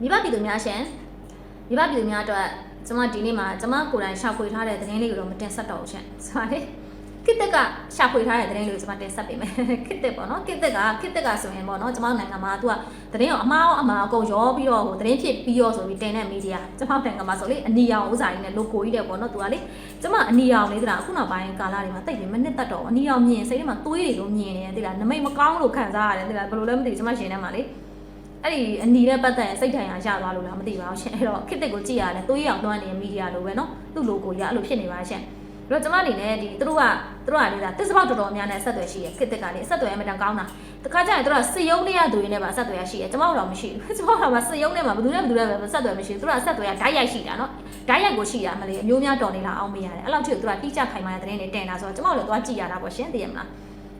မိဘပြည်သူများရှင်မိဘပြည်သူများအတွက်ကျွန်မဒီနေ့မှာကျွန်မကိုယ်တိုင်ရှာဖွေထားတဲ့သတင်းလေးကိုတော့မတင်ဆက်တော့ဘူးရှင်ဆိုပါလေခစ်တက်ကရှာဖွေထားတဲ့သတင်းလေးကိုကျွန်မတင်ဆက်ပေးမယ်ခစ်တက်ပေါ့နော်ခစ်တက်ကခစ်တက်ကဆိုရင်ပေါ့နော်ကျွန်မနိုင်ငံမှာသူကသတင်းကိုအမှားအမှားအကုန်ရောပြီးတော့ဟိုသတင်းဖြစ်ပြီးတော့ဆိုပြီးတင်တဲ့မီဒီယာကျွန်မနိုင်ငံမှာဆိုလေအနီရောင်ဥစားကြီးနဲ့ logo ကြီးတဲ့ပေါ့နော်သူကလေကျွန်မအနီရောင်လေးတလားအခုနောက်ပိုင်းကာလတွေမှာတိတ်ပြီးမနစ်သက်တော့အနီရောင်မြင်စိတ်ထဲမှာသွေးတွေလိုမြင်နေတယ်တိလားနမိတ်မကောင်းလို့ခံစားရတယ်တိလားဘယ်လိုလဲမသိဘူးကျွန်မရှင်ထဲမှာလေ အဲ့ဒီအနီနဲ့ပတ်သက်ရင်စိတ်ထိုင်ရရသွားလို့လားမသိပါဘူးရှင်အဲ့တော့ခစ်တက်ကိုကြည့်ရတယ်သွေးရောင်လွှမ်းနေတဲ့မီဒီယာလိုပဲเนาะသူ့ logo ရအဲ့လိုဖြစ်နေပါရှင်အဲ့တော့ကျွန်မအနေနဲ့ဒီသူတို့ကသူတို့ကလေဒါတစ်စပေါက်တော်တော်များများနဲ့ဆက်သွယ်ရှိရခစ်တက်ကလေဆက်သွယ်ရမှတန်ကောင်းတာတခါကျရင်သူတို့ကစယုံနေရသူတွေနဲ့ပါဆက်သွယ်ရရှိရကျွန်မတို့တော့မရှိဘူးကျွန်မတို့ကစယုံနဲ့မှာဘယ်သူနဲ့ဘယ်သူနဲ့ပဲဆက်သွယ်မရှိဘူးသူတို့ကဆက်သွယ်ရဓာတ်ရိုက်ရှိတာเนาะဓာတ်ရိုက်ကိုရှိရမလေးအမျိုးများတော်နေလာအောင်မေးရတယ်အဲ့လောက်ထိသူတို့ကတိကျခိုင်မာတဲ့သတင်းတွေတင်တာဆိုတော့ကျွန်မတို့လည်းသွားကြည့်ရတာပေါ့ရှင်သိရမလား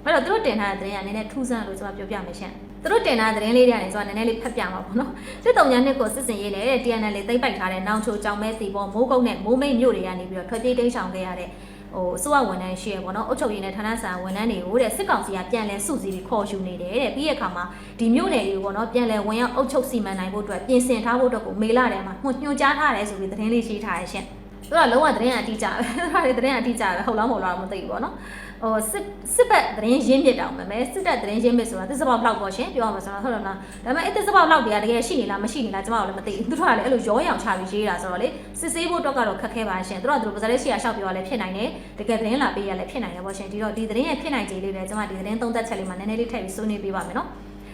အဲ့တော့သူတို့တင်ထားတဲ့သတင်းကနည်းနည်းထူးဆန်းလို့ကျွန်မပြောပြမယ်ရှင် သူတို့တင်ထားတဲ့သတင်းလေးတွေကနေကျွန်တော်နည်းနည်းလေးဖတ်ပြမှာပေါ့နော်စစ်တုံညာနှစ်ကိုစစ်စင်ရေးနဲ့ TNL လေးသိမ့်ပိုက်ထားတဲ့နောင်ချိုကြောင်မဲတီပေါ်မိုးကုတ်နဲ့မိုးမိတ်မြို့တွေကနေပြီးတော့ထွက်ပြေးတိမ်းရှောင်ခဲ့ရတဲ့ဟိုအစိုးရဝန်ထမ်းရှိရပေါ့နော်အုပ်ချုပ်ရေးနဲ့ဌာနဆိုင်ဝန်ထမ်းတွေကိုတဲ့စစ်ကောင်စီကပြန်လဲစုစည်းပြီးခေါ်ယူနေတယ်တဲ့ပြီးရခါမှာဒီမြို့နယ်တွေကိုပေါ့နော်ပြန်လဲဝင်ရောက်အုပ်ချုပ်စီမံနိုင်ဖို့အတွက်ပြင်ဆင်ထားဖို့အတွက်ကိုမေလာထဲမှာညွှန်ကြားထားတယ်ဆိုပြီးသတင်းလေးရှိထားရရှင် သူကလုံးဝသတင်းအတိအကျပဲဒါတွေသတင်းအတိအကျပဲဟုတ်လားမဟုတ်လားမသိဘူးပေါ့နော်ဟိုစစ်စစ်ဘက်သတင်းရင်းမြစ်တောင်ပဲမဲစစ်တပ်သတင်းရင်းမြစ်ဆိုတာသစ္စာပေါက်လောက်ပေါ့ရှင်ပြောရမှာဆိုတော့ဟုတ်တယ်မလားဒါပေမဲ့အဲ့သစ္စာပေါက်လောက်တွေကတကယ်ရှိနေလားမရှိနေလားကျွန်တော်လည်းမသိဘူးသူတို့ကလည်းအဲ့လိုရောရောင်ချပြီးရေးတာဆိုတော့လေစစ်ဆေးဖို့တော့ကတော့ခက်ခဲပါရှင်သူတို့ကသူတို့ပါဇာတ်ရှိရရှောက်ပြောရလဲဖြစ်နိုင်တယ်တကယ်သတင်းလာပေးရလဲဖြစ်နိုင်တယ်ပေါ့ရှင်ဒီတော့ဒီသတင်းရဲ့ဖြစ်နိုင်ခြေလေးလည်းကျွန်မဒီသတင်းသုံးသက်ချက်လေးမှာနည်းနည်းလေးထည့်ပြီးဆွေးနွေးပေးပါမယ်နော်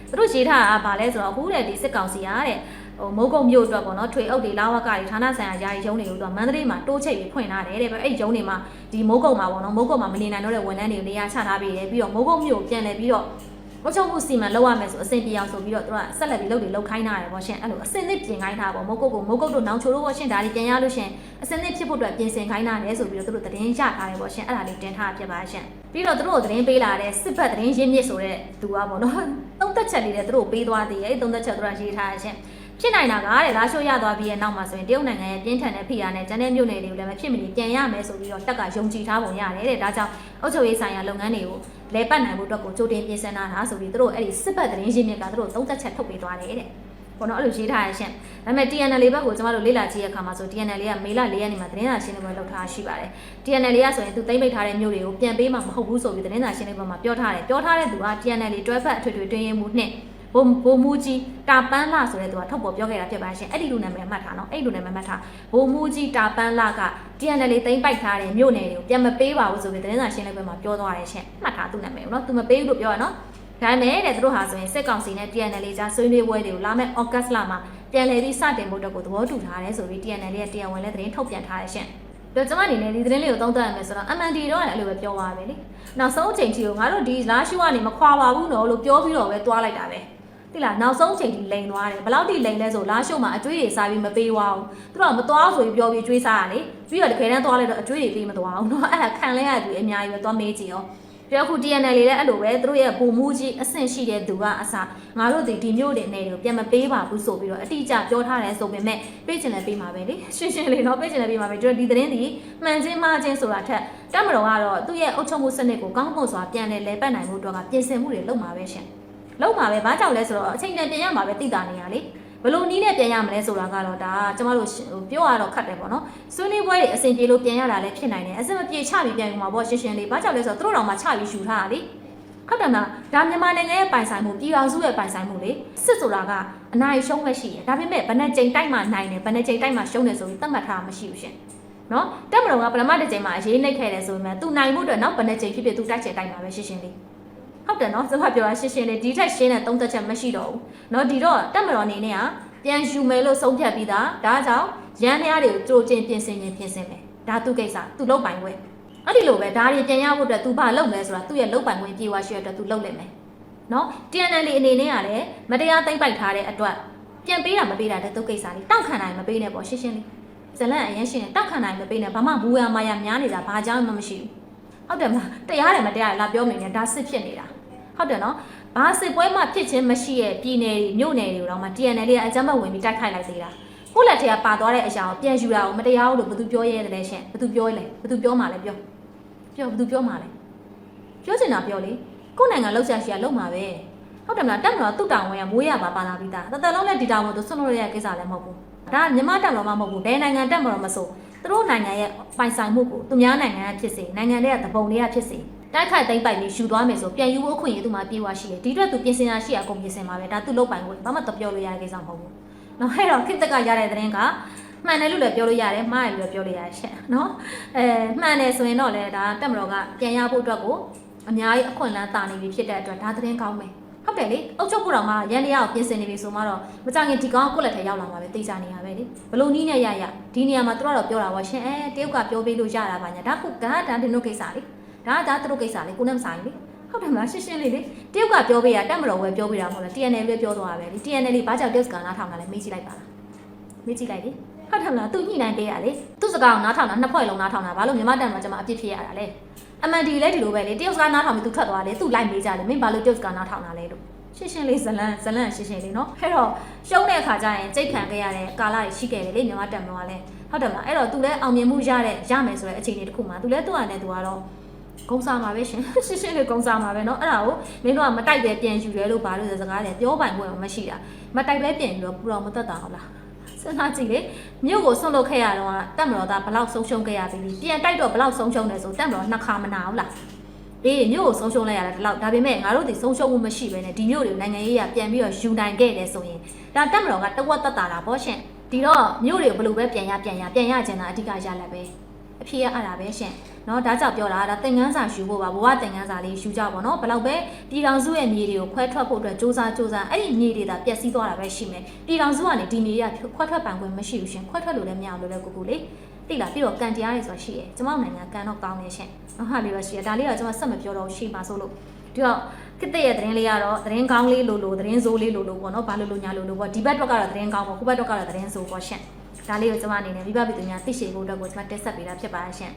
သူတို့ရေးထားတာကဘာလဲဆိုတော့အခုတဲ့ဒီစစ်ကောင်စီကတဲ့ ဟိုမိုးကုတ်မြို့အတွက်ပေါ့နော်ထွေအုပ်တွေလာဝကတွေဌာနဆိုင်ရာယာယီရုံးတွေကိုသူကမန္တလေးမှာတိုးချိတ်ပြီးဖွင့်ထားတယ်တဲ့အဲ့ဒီရုံးတွေမှာဒီမိုးကုတ်မှာပေါ့နော်မိုးကုတ်မှာမနေနိုင်တော့တဲ့ဝန်ထမ်းတွေကိုနေရာချထားပေးတယ်ပြီးတော့မိုးကုတ်မြို့ကိုပြန်လဲပြီးတော့မချုပ်မှုစီမံလုပ်ရမယ်ဆိုအဆင်ပြေအောင်ဆိုပြီးတော့သူကဆက်လက်ပြီးလုပ်တွေလုပ်ခိုင်းတာတယ်ပေါ့ရှင်အဲ့လိုအဆင်သင့်ပြင်ခိုင်းတာပေါ့မိုးကုတ်ကိုမိုးကုတ်တို့နောင်ချိုတို့ပေါ့ရှင်ဒါတွေပြန်ရလို့ရှင်အဆင်သင့်ဖြစ်ဖို့အတွက်ပြင်ဆင်ခိုင်းတာတယ်ဆိုပြီးတော့သူတို့သတင်းရထားတယ်ပေါ့ရှင်အဲ့ဒါလေးတင်ထားဖြစ်ပါရှင်ပြီးတော့သူတို့သတင်းပေးလာတဲ့စစ်ဘက်သတင်းရင်းမြစ်ဆိုတဲ့သူကပေါ့နော်သုံးသက်ချက်လေးတွေသူတို့ပေးသွားသေးတယ်အဲ့သုံးသက်ချက်သူတို့ရေးထားရရှင် ဖြစ်နိုင်တာကတဲ့လာရှိုးရသွားပြီးရဲ့နောက်မှာဆိုရင်တရုတ်နိုင်ငံရဲ့ပြင်းထန်တဲ့ဖိအားနဲ့ကျန်တဲ့မြို့နယ်တွေကိုလည်းမဖြစ်မနေပြန်ရမယ်ဆိုပြီးတော့တက်ကယုံကြည်ထားပုံရတယ်တဲ့ဒါကြောင့်အုပ်ချုပ်ရေးဆိုင်ရာလုပ်ငန်းတွေကိုလဲပတ်နိုင်ဖို့အတွက်ကိုကြိုတင်ပြင်ဆင်ထားတာဆိုပြီးသူတို့အဲ့ဒီစစ်ဘက်သတင်းရင်းမြစ်ကသူတို့သုံးသက်ချက်ထုတ်ပေးသွားတယ်တဲ့ဘောနော်အဲ့လိုရေးထားရရှင်ဒါပေမဲ့ TNL လေးဘက်ကိုကျမတို့လေ့လာကြည့်ရခါမှာဆို TNL လေးကမေလ၄ရက်နေ့မှာသတင်းစာရှင်းလင်းပွဲလုပ်ထားရှိပါတယ် TNL လေးကဆိုရင်သူသိမ့်ပိတ်ထားတဲ့မြို့တွေကိုပြန်ပေးမှာမဟုတ်ဘူးဆိုပြီးသတင်းစာရှင်းလင်းပွဲမှာပြောထားတယ်ပြောထားတဲ့သူက TNL လေးတွဲဖက်အထွေထွေတွင်းရင်မှုနှစ် ဘုံဘိုမူကြီးတာပန်းလာဆိုတဲ့သူကထုတ်ပေါ်ပြောခဲ့တာဖြစ်ပါရှင်အဲ့ဒီလူနာမည်မှတ်ထားနော်အဲ့ဒီလူနာမည်မှတ်ထားဘိုမူကြီးတာပန်းလာက TNL လေးသိမ့်ပိုက်ထားတဲ့မြို့နယ်တွေကိုပြန်မပေးပါဘူးဆိုပြီးသတင်းစာရှင်းလင်းပွဲမှာပြောသွားတယ်ရှင်မှတ်ထားသူနာမည်နော်သူမပေးဘူးလို့ပြောရနော်ဒါပေမဲ့တဲ့သူတို့ဟာဆိုရင်စစ်ကောင်စီနဲ့ TNL ကြားဆွေးနွေးပွဲတွေကိုလာမယ့် August လမှာပြန်လည်ပြီးစတင်ဖို့အတွက်ကိုသဘောတူထားတယ်ဆိုပြီး TNL ရဲ့တရားဝင်လည်းသတင်းထုတ်ပြန်ထားတယ်ရှင်ပြောကျမအနေနဲ့ဒီသတင်းလေးကိုသုံးသပ်ရမယ်ဆိုတော့ MND တော့လည်းအဲ့လိုပဲပြောသွားပဲလေနောက်ဆုံးအချိန်ထိကိုငါတို့ဒီလာရှူကနေမခွာပါဘူးနော်လို့ပြောပြီးတော့ပဲသွားလိုက်တာပဲ တိလားနောက်ဆုံးအချိန်ထိလိန်သွားတယ်ဘယ်လောက်ထိလိန်လဲဆိုလာရှုမှာအကျွေးတွေစားပြီးမပေးသွားဘူးသူတို့ကမသွားဆိုပြီးပြောပြီးကျွေးစားရလေပြီးတော့တကယ်တမ်းသွားလိုက်တော့အကျွေးတွေပေးမသွားဘူးเนาะအဲ့ဒါခံလဲရသူအများကြီးပဲသွားမေးကြည့်အောင်ပြောခု TNL လေးလည်းအဲ့လိုပဲသူတို့ရဲ့ပုံမှုကြီးအဆင့်ရှိတဲ့သူကအစားငါတို့ဒီဒီမျိုးတွေနဲ့တွေကိုပြန်မပေးပါဘူးဆိုပြီးတော့အတိအကျပြောထားတယ်ဆိုပေမဲ့ပေးချင်လည်းပေးမှာပဲလေရှင်းရှင်းလေးเนาะပေးချင်လည်းပေးမှာပဲကျွန်တော်ဒီသတင်းဒီမှန်ချင်းမှားချင်းဆိုတာထက်တက်မတော်ကတော့သူ့ရဲ့အုပ်ချုပ်မှုစနစ်ကိုကောင်းမွန်စွာပြန်လဲလဲပတ်နိုင်မှုအတွက်ကပြင်ဆင်မှုတွေလုပ်မှာပဲရှင် လုပ်မှာပဲဘာကြောင့်လဲဆိုတော့အချိန်တန်ပြန်ရမှာပဲသိတာနေရလေဘလို့နီးနဲ့ပြန်ရမလဲဆိုတာကတော့ဒါကျမတို့ပြောရတော့ခတ်တယ်ပေါ့နော်ဆွေးနွေးပွဲတွေအဆင်ပြေလို့ပြန်ရတာလည်းဖြစ်နိုင်တယ်အဆင်မပြေချပြီးပြန်ယူမှာပေါ့ရှင်းရှင်းလေးဘာကြောင့်လဲဆိုတော့သူတို့တော်မှချပြီးယူထားတာလေဟုတ်တယ်မလားဒါမြန်မာနိုင်ငံရဲ့ပိုင်ဆိုင်မှုပြည်အောင်စုရဲ့ပိုင်ဆိုင်မှုလေစစ်ဆိုတာကအနိုင်ရှုံးပဲရှိတယ်ဒါပေမဲ့ဘယ်နဲ့ချိန်တိုက်မှနိုင်တယ်ဘယ်နဲ့ချိန်တိုက်မှရှုံးတယ်ဆိုပြီးသတ်မှတ်ထားမှမရှိဘူးရှင်နော်တက်မတော်ကပထမတစ်ချိန်မှာအရေးနှိပ်ခဲ့တယ်ဆိုပေမဲ့သူနိုင်မှုအတွက်နောက်ဘယ်နဲ့ချိန်ဖြစ်ဖြစ်သူတိုက်ချင်တိုက်မှာပဲရှင်းရှင်းလေး ဟုတ်တယ်နော်စကားပြောရရှင်းရှင်းလေးဒီထက်ရှင်းတဲ့သုံးသက်ချက်မရှိတော့ဘူးနော်ဒီတော့တက်မတော်အနေနဲ့ကပြန်ယူမယ်လို့ဆုံးဖြတ်ပြီးသားဒါကြောင့်ရန်တရားတွေကိုကြိုတင်ပြင်ဆင်ရင်ပြင်ဆင်မယ်ဒါသူကိစ္စသူလုပ်ပိုင်ခွင့်အဲ့ဒီလိုပဲဒါတွေပြန်ရဖို့အတွက်သူဘာလုပ်လဲဆိုတာသူ့ရဲ့လုပ်ပိုင်ခွင့်ပြေဝရှိရတဲ့အတွက်သူလုပ်လိုက်မယ်နော် TNL အနေနဲ့ကလည်းမတရားသိမ့်ပိုက်ထားတဲ့အတွက်ပြန်ပေးတာမပေးတာတဲ့သူကိစ္စလေးတောက်ခံနိုင်မပေးနဲ့ပေါ့ရှင်းရှင်းလေးဇလန်အရင်ရှင်းတယ်တောက်ခံနိုင်မပေးနဲ့ဘာမှဘူဝါမာယာများနေတာဘာကြောင့်မှမရှိဘူးဟုတ်တယ်မလားတရားတယ်မတရားတယ်လာပြောမိနေဒါစစ်ဖြစ်နေတာ ဟုတ်တယ်နော်ဘာစစ်ပွဲမှဖြစ်ချင်းမရှိရဲ့ပြည်နယ်တွေမြို့နယ်တွေတော့မှ TNL လေးကအကြမ်းဖက်ဝင်ပြီးတိုက်ခိုက်လိုက်သေးတာကိုယ့်လက်ထဲကပါသွားတဲ့အရာကိုပြန်ယူတာကိုမတရားဘူးလို့ဘယ်သူပြောရဲတယ်လဲရှင်ဘယ်သူပြောလဲဘယ်သူပြောမှလဲပြောပြောဘယ်သူပြောမှလဲပြောချင်တာပြောလေကိုယ့်နိုင်ငံလောက်ချင်ရှိရလောက်မှာပဲဟုတ်တယ်မလားတက်မလို့သူ့တောင်ဝင်ရမိုးရပါပါလာပြီးသားတသက်လုံးနဲ့ဒီတောင်ဝင်သူဆွလို့ရတဲ့ကိစ္စလည်းမဟုတ်ဘူးဒါကမြန်မာတက်လို့မှမဟုတ်ဘူးဘယ်နိုင်ငံတက်မလို့မဆို သူတို့နိုင်ငံရဲ့ပိုင်ဆိုင်မှုကိုသူများနိုင်ငံကဖြစ်စေနိုင်ငံတွေကတပုံတွေကဖြစ်စေတိုက်ခိုက်သိမ်းပိုက်ပြီးယူသွားမယ်ဆိုပြန်ယူဖို့အခွင့်အရေးသူမှပြေးသွားရှိတယ်ဒီအတွက်သူပြင်ဆင်တာရှိရအကုန်ပြင်ဆင်ပါပဲဒါသူလုတ်ပိုင်ကိုဘာမှတော့ပြောလို့ရတဲ့ကိစ္စမဟုတ်ဘူးနော်အဲ့တော့ခစ်တက်ကရတဲ့သတင်းကမှန်တယ်လို့လည်းပြောလို့ရတယ်မှားတယ်လို့လည်းပြောလို့ရတယ်ရှင့်နော်အဲမှန်တယ်ဆိုရင်တော့လေဒါတက်မတော်ကပြန်ရဖို့အတွက်ကိုအများကြီးအခွင့်အလမ်းတာနေပြီဖြစ်တဲ့အတွက်ဒါသတင်းကောင်းမယ် ဟုတ်တယ်လေအုတ်ချုပ်ကိုတော်မှာရန်တရားကိုပြင်ဆင်နေပြီဆိုမှတော့မကြခင်ဒီကောင်ကိုယ့်လက်ထဲရောက်လာမှာပဲသိကြနေရပဲလေဘလို့နီးနဲ့ရရဒီနေရာမှာသူတို့ကတော့ပြောတာပါရှင်အဲတရုတ်ကပြောပေးလို့ရတာပါညာဒါကုကဒါတင်တို့ကိစ္စလေဒါဒါသူတို့ကိစ္စလေကိုနဲ့မဆိုင်လေဟုတ်တယ်မလားရှင်းရှင်းလေးလေတရုတ်ကပြောပေးရတက်မတော်ဝဲပြောပေးတာမဟုတ်လား TNL ပဲပြောသွားတာပဲလေ TNL လေးဘာကြောင့်တရုတ်ကနားထောင်တာလဲမေးကြည့်လိုက်ပါလားမေးကြည့်လိုက်လေဟုတ်တယ်မလားသူညှိနှိုင်းပေးရလေသူစကားကိုနားထောင်တာနှစ်ဖွဲ့လုံးနားထောင်တာဘာလို့မြန်မာတန်မှာကျွန်မအပြစ်ဖြစ်ရတာလဲ အမှန်ဒီလည်းဒီလိုပဲလေတရုတ်စကားနားထောင်ပြီးသူထွက်သွားတယ်သူလိုက်မေးကြတယ်မင်းဘာလို့တရုတ်စကားနားထောင်တာလဲလို့ ရှင်းရှင်းလေးဇလန်ဇလန်ရှင်းရှင်းလေးနော်အဲ့တော့ရှုံးတဲ့အခါကျရင်ကြိတ်ခံခဲ့ရတဲ့ကာလတွေရှိခဲ့တယ်လေမြန်မာတက်မတော်ကလည်းဟုတ်တယ်မလားအဲ့တော့ तू လည်းအောင်မြင်မှုရတဲ့ရမယ်ဆိုတဲ့အခြေအနေတစ်ခုမှာ तू လည်းသူ့အနေနဲ့ तू ကတော့ဂုံစားမှာပဲရှင်ရှင်းရှင်းလေးဂုံစားမှာပဲเนาะအဲ့ဒါကိုမင်းတို့ကမတိုက်ပဲပြန်ယူတယ်လို့ဘာလို့လဲစကားလဲပြောပိုင်ခွင့်မရှိတာမတိုက်ပဲပြန်ယူတော့ပူတော်မသက်တာဟုတ်လား စဉ်းစားကြည့်လေမြို့ကိုဆွန့်လွတ်ခဲ့ရတော့တက်မတော်သားဘလောက်ဆုံးရှုံးခဲ့ရပြီပြန်တိုက်တော့ဘလောက်ဆုံးရှုံးတယ်ဆိုတက်မတော်နှစ်ခါမနာဘူးလားအေးမြို့ကိုဆုံးရှုံးလိုက်ရတာဒီလောက်ဒါပေမဲ့ငါတို့ဒီဆုံးရှုံးမှုမရှိဘဲနဲ့ဒီမြို့တွေကိုနိုင်ငံရေးရပြန်ပြီးတော့ယူနိုင်ခဲ့တယ်ဆိုရင်ဒါတက်မတော်ကတဝက်သက်တာတာဗောရှင်ဒီတော့မြို့တွေကိုဘယ်လိုပဲပြန်ရပြန်ရပြန်ရကျင်တာအဓိကရလက်ပဲ အဖြစ်ရအတာပဲရှင်เนาะဒါကြောင့်ပြောတာဒါသင်ငန်းစာယူဖို့ပါဘဝသင်ငန်းစာလေးယူကြပါတော့ဘယ်လောက်ပဲပြည်တော်စုရဲ့မြေတွေကိုခွဲထွက်ဖို့အတွက်စ조사စ조사အဲ့ဒီမြေတွေသာပျက်စီးသွားတာပဲရှိမယ်ပြည်တော်စုကနေဒီမြေရခွဲထွက်ပံခွင့်မရှိဘူးရှင်ခွဲထွက်လို့လည်းမရဘူးလို့လည်းကိုကိုလေးသိလားပြီးတော့ကန်တရားတွေဆိုတာရှိတယ်ကျမတို့နိုင်ငံကန်တော့ကောင်းနေရှင်ဟုတ်ဟာလေးပဲရှိတယ်ဒါလေးတော့ကျမဆက်မပြောတော့ရှိပါဆိုလို့ဒီတော့ခစ်တဲ့ရဲ့သတင်းလေးကတော့သတင်းကောင်းလေးလိုလိုသတင်းဆိုးလေးလိုလိုပေါ့နော်ဘာလို့လို့ညာလိုလိုပေါ့ဒီဘက်တော့ကတော့သတင်းကောင်းပေါ့ခုဘက်တော့ကတော့သတင်းဆိုးပေါ့ရှင် ဒါလေးကိုကျမအနေနဲ့မိဘပြည်သူများသိရှိဖို့အတွက်ကိုကျမတက်ဆက်ပေးတာဖြစ်ပါရှင်